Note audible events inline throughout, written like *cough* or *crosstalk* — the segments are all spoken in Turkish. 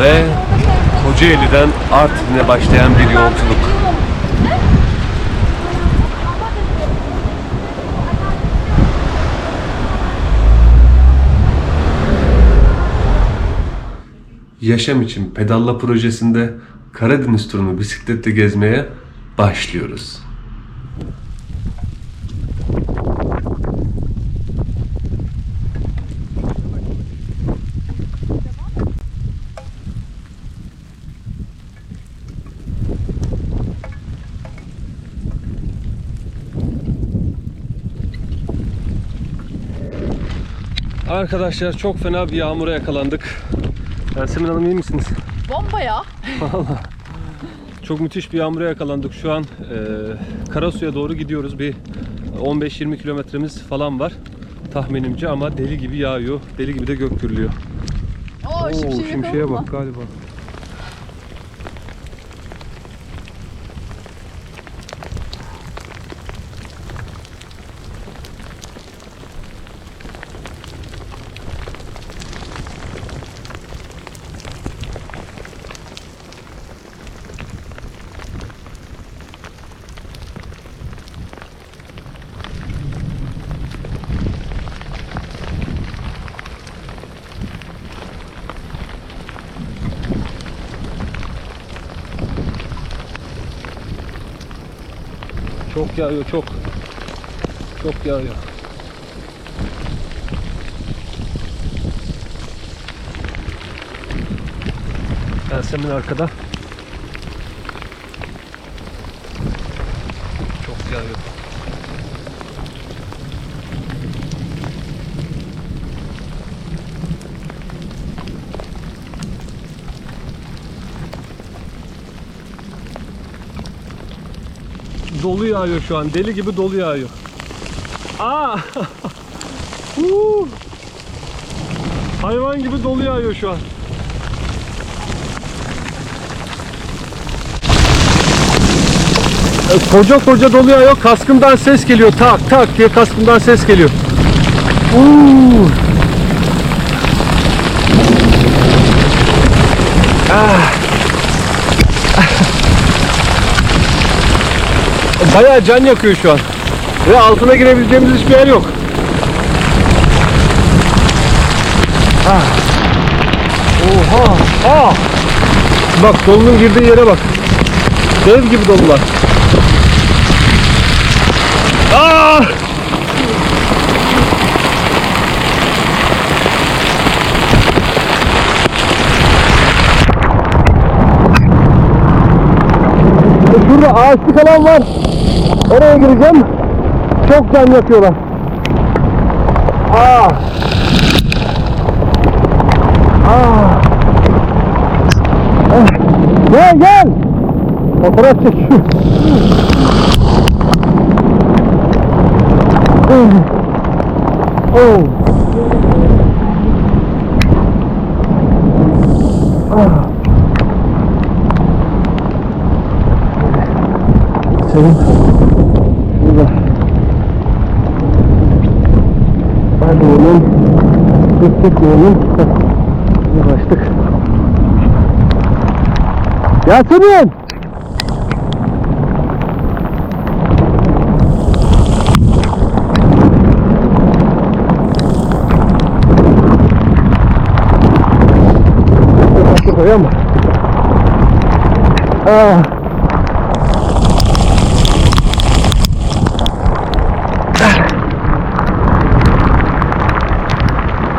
Ve Kocaeli'den Artvin'e başlayan bir yolculuk. Yaşam için Pedalla projesinde Karadeniz turunu bisikletle gezmeye başlıyoruz. Arkadaşlar çok fena bir yağmura yakalandık. Yasemin Hanım iyi misiniz? Bomba ya. Çok müthiş bir yağmura yakalandık. Şu an e, Karasu'ya doğru gidiyoruz. Bir 15-20 kilometremiz falan var tahminimce ama deli gibi yağıyor. Deli gibi de gök gürlüyor. Oo, şimşeğe, şimşeğe bak galiba. Çok yağıyor çok. Çok yağıyor. Yasemin arkada. Çok yağıyor. Dolu yağıyor şu an. Deli gibi dolu yağıyor. Aa! *laughs* Hayvan gibi dolu yağıyor şu an. E, Koca koca dolu yağıyor. Kaskımdan ses geliyor. Tak tak diye kaskımdan ses geliyor. Uuu! Bayağı can yakıyor şu an. Ve altına girebileceğimiz hiçbir yer yok. Ha. Oha! Aa! Bak dolunun girdiği yere bak. Dev gibi dolular. Aa! Şurada ağaçlık alan var. Oraya gireceğim. Çok can yakıyorlar. Aa. Aa. Eh, Gel gel. Fotoğraf çekiyor. Oh. Ah. Senin burada ben de onun Yolun Ulaştık Yasemin Koyalım mı? Ah.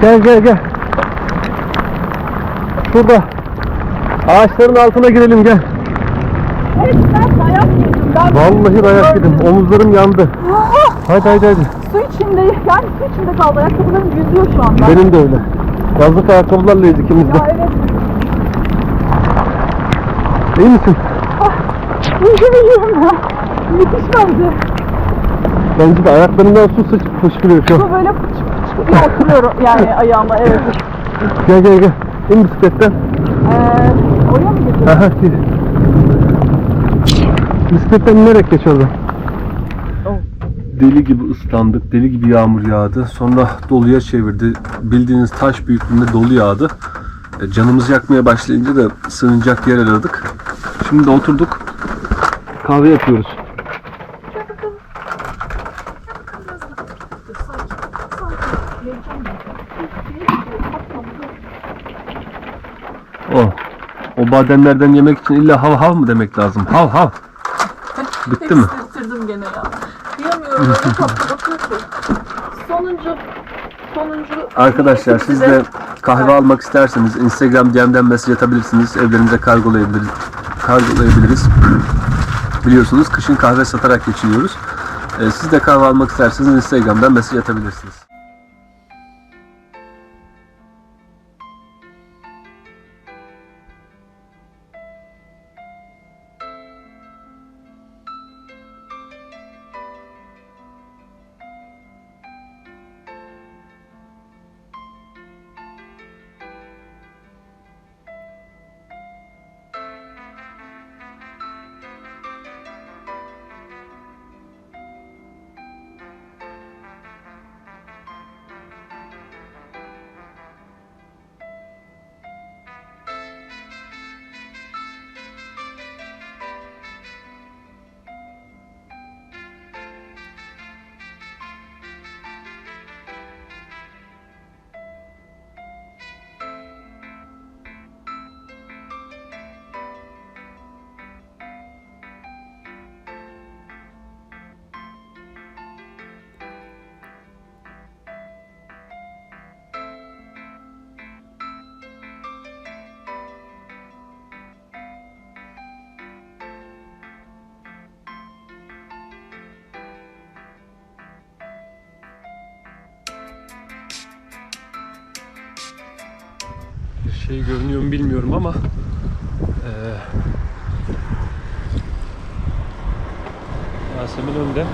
Gel gel gel. Şurada. Ağaçların altına girelim gel. Evet ben dayak yedim. Ben Vallahi dayak yedim. Omuzlarım yandı. Ah! Haydi haydi haydi. Su içinde, yani su içinde kaldı. Ayakkabılarım yüzüyor şu anda. Benim de öyle. Yazlık ayakkabılarlayız ikimiz de. Ya evet. İyi misin? İyiyim iyiyim ya. Müthiş bence. Bence de ayaklarından su sıçıp fışkırıyor şu an. Bu böyle fıç fıç diye oturuyor yani ayağıma evet. Gel gel gel. İn bisikletten. Ee, oraya mı gidiyorsun? Aha gir. Bisikletten inerek geç oradan. Deli gibi ıslandık, deli gibi yağmur yağdı. Sonra doluya çevirdi. Bildiğiniz taş büyüklüğünde dolu yağdı. E, Canımız yakmaya başlayınca da sığınacak yer aradık. Şimdi de oturduk. Kahve yapıyoruz. O. Bademlerden yemek için illa hav hav mı demek lazım? Hav hav. Bitti mi? Bitirdim gene ya. Öyle tatlı sonuncu... Arkadaşlar siz de kahve almak isterseniz Instagram DM'den mesaj atabilirsiniz. Evlerinize kargolayabiliriz. Kargolayabiliriz. Biliyorsunuz kışın kahve satarak geçiniyoruz. Ee, siz de kahve almak isterseniz Instagram'dan mesaj atabilirsiniz. Şey görünüyor mu bilmiyorum ama eee Yasemin önde.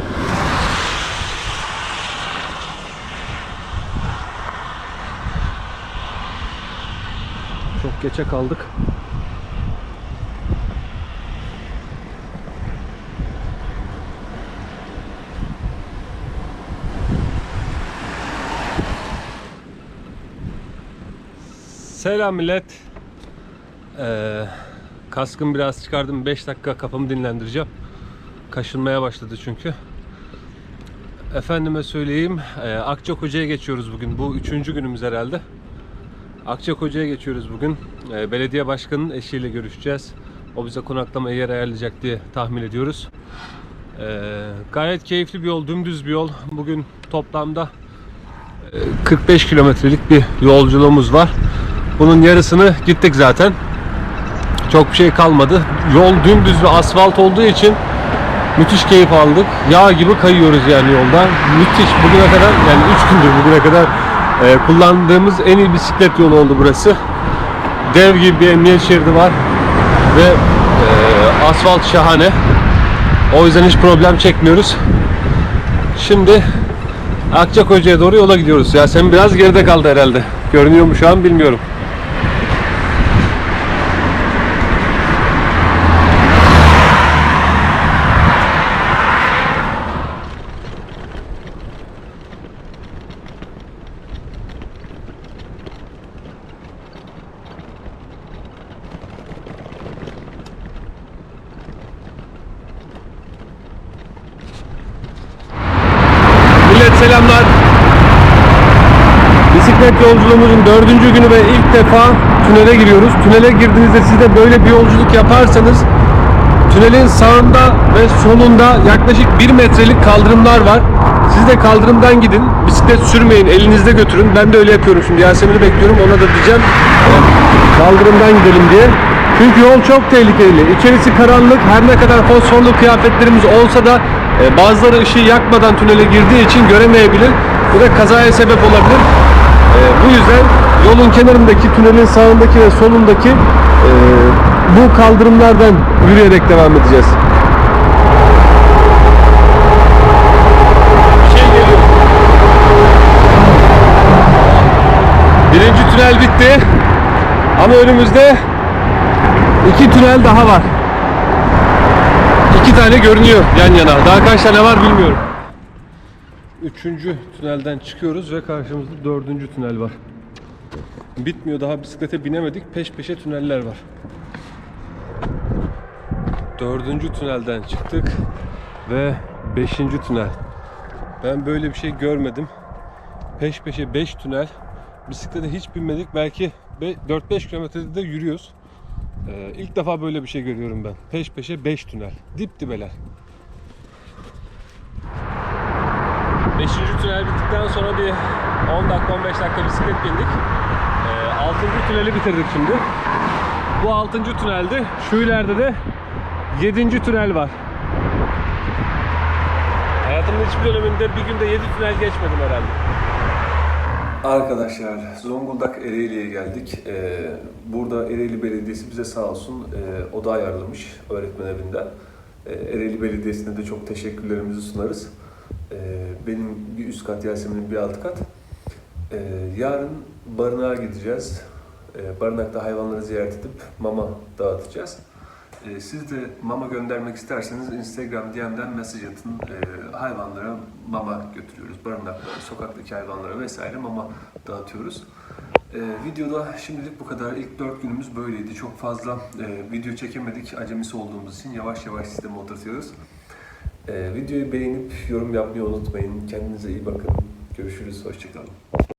Çok geçe kaldık. Selam millet. Ee, kaskımı biraz çıkardım. 5 dakika kafamı dinlendireceğim. Kaşınmaya başladı çünkü. Efendime söyleyeyim. E, Akçakoca'ya geçiyoruz bugün. Bu üçüncü günümüz herhalde. Akçakoca'ya geçiyoruz bugün. E, belediye başkanının eşiyle görüşeceğiz. O bize konaklama yer ayarlayacak diye tahmin ediyoruz. E, gayet keyifli bir yol, dümdüz bir yol. Bugün toplamda 45 kilometrelik bir yolculuğumuz var. Bunun yarısını gittik zaten. Çok bir şey kalmadı. Yol dümdüz ve asfalt olduğu için müthiş keyif aldık. Yağ gibi kayıyoruz yani yolda. Müthiş. Bugüne kadar yani 3 gündür bugüne kadar e, kullandığımız en iyi bisiklet yolu oldu burası. Dev gibi bir emniyet şeridi var ve e, asfalt şahane. O yüzden hiç problem çekmiyoruz. Şimdi Akçakoca'ya doğru yola gidiyoruz. Ya sen biraz geride kaldı herhalde. Görünüyor mu şu an bilmiyorum. Millet selamlar. Bisiklet yolculuğumuzun dördüncü günü ve ilk defa tünele giriyoruz. Tünele girdiğinizde siz de böyle bir yolculuk yaparsanız tünelin sağında ve solunda yaklaşık bir metrelik kaldırımlar var. Siz de kaldırımdan gidin. Bisiklet sürmeyin, elinizde götürün. Ben de öyle yapıyorum şimdi. Yasemin'i bekliyorum. Ona da diyeceğim. Kaldırımdan gidelim diye. Çünkü yol çok tehlikeli. İçerisi karanlık. Her ne kadar fosforlu kıyafetlerimiz olsa da e, bazıları ışığı yakmadan tünele girdiği için göremeyebilir. Bu da kazaya sebep olabilir. E, bu yüzden yolun kenarındaki, tünelin sağındaki ve solundaki e, bu kaldırımlardan yürüyerek devam edeceğiz. Bir şey geliyor. Birinci tünel bitti. Ama önümüzde iki tünel daha var. İki tane görünüyor yan yana. Daha kaç tane var bilmiyorum. Üçüncü tünelden çıkıyoruz ve karşımızda dördüncü tünel var. bitmiyor. Daha bisiklete binemedik. Peş peşe tüneller var. Dördüncü tünelden çıktık ve beşinci tünel. Ben böyle bir şey görmedim. Peş peşe 5 tünel. Bisiklete hiç binmedik. Belki 4-5 kilometrede de yürüyoruz. Ee, ilk defa böyle bir şey görüyorum ben. Peş peşe 5 tünel. Dip dibeler. Beşinci tünel bittikten sonra bir 10 dakika 15 dakika bisiklet bindik. Ee, altıncı tüneli bitirdik şimdi. Bu altıncı tüneldi. Şu ileride de yedinci tünel var. Hayatımın hiçbir döneminde bir günde 7 tünel geçmedim herhalde. Arkadaşlar Zonguldak Ereğli'ye geldik. Ee, burada Ereğli Belediyesi bize sağ olsun e, oda ayarlamış öğretmen evinden. Ee, Ereğli Belediyesi'ne de çok teşekkürlerimizi sunarız. Ee, benim bir üst kat Yasemin'in bir alt kat. Ee, yarın barınağa gideceğiz. Ee, barınakta hayvanları ziyaret edip mama dağıtacağız. Ee, siz de mama göndermek isterseniz Instagram DM'den mesaj atın. Ee, hayvanlara mama götürüyoruz. Barınaklara, sokaktaki hayvanlara vesaire mama dağıtıyoruz. Ee, videoda şimdilik bu kadar. İlk 4 günümüz böyleydi. Çok fazla e, video çekemedik. Acemisi olduğumuz için yavaş yavaş sisteme oturtuyoruz. Ee, videoyu beğenip yorum yapmayı unutmayın. Kendinize iyi bakın. Görüşürüz. Hoşçakalın.